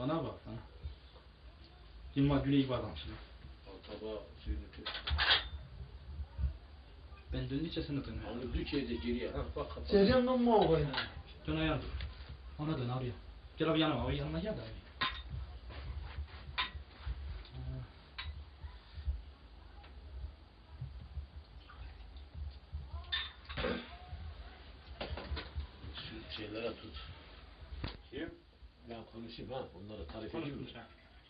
Bana bak bana. Yılmaz Güney gibi adam şimdi. Al tabağı suyunu tut. Ben döndükçe sen de dön. Onu dükeyde geriye. Ha bak kapat. Sercan'dan mı o oynar? Dön ayağını dur. Ona dön abi. Gel abi yanıma. Abi yanıma gel de abi. Şu şeylere tut. Kim? Ben konuşayım ha. Onları tarif edeyim mi?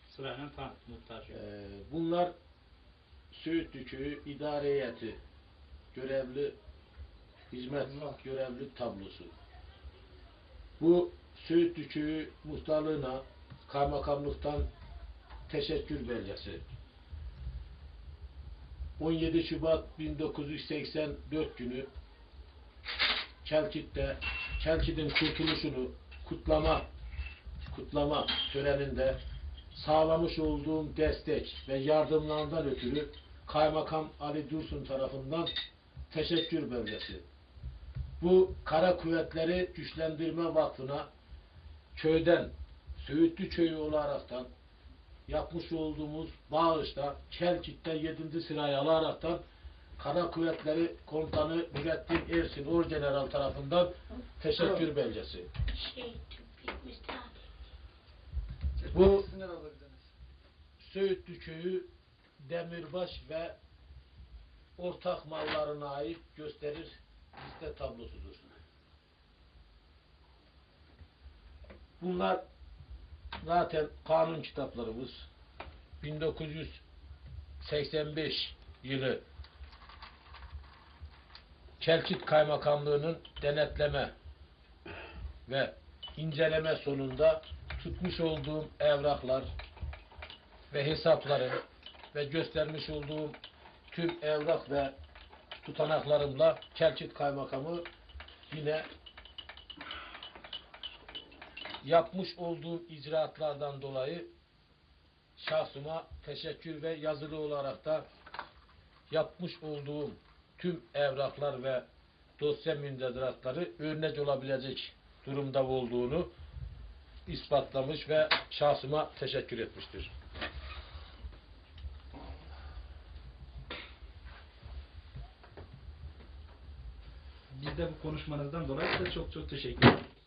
Sırayla. Muhtaç. Ee, bunlar Söğütlü Köyü İdare Heyeti görevli hizmet görevli tablosu. Bu Söğütlü Köyü muhtarlığına kaymakamlıktan teşekkür belgesi. 17 Şubat 1984 günü Kelkit'te Kelkit'in kurtuluşunu kutlama kutlama töreninde sağlamış olduğum destek ve yardımlardan ötürü Kaymakam Ali Dursun tarafından teşekkür belgesi. Bu Kara Kuvvetleri Güçlendirme Vakfı'na köyden, Söğütlü Köyü olaraktan yapmış olduğumuz bağışta Kelkit'te 7. sırayı alaraktan Kara Kuvvetleri Komutanı Nurettin Ersin Orgeneral tarafından teşekkür belgesi. Şey. Bu. Söğütlü Köyü demirbaş ve ortak mallarına ait gösterir liste tablosudur. Bunlar zaten kanun kitaplarımız 1985 yılı Kelkit Kaymakamlığı'nın denetleme ve inceleme sonunda tutmuş olduğum evraklar ve hesapları ve göstermiş olduğum tüm evrak ve tutanaklarımla Kelkit Kaymakamı yine yapmış olduğum icraatlardan dolayı şahsıma teşekkür ve yazılı olarak da yapmış olduğum tüm evraklar ve dosya mündezratları örnek olabilecek durumda olduğunu ispatlamış ve şahsıma teşekkür etmiştir. Biz de bu konuşmanızdan dolayı size çok çok teşekkür ederim.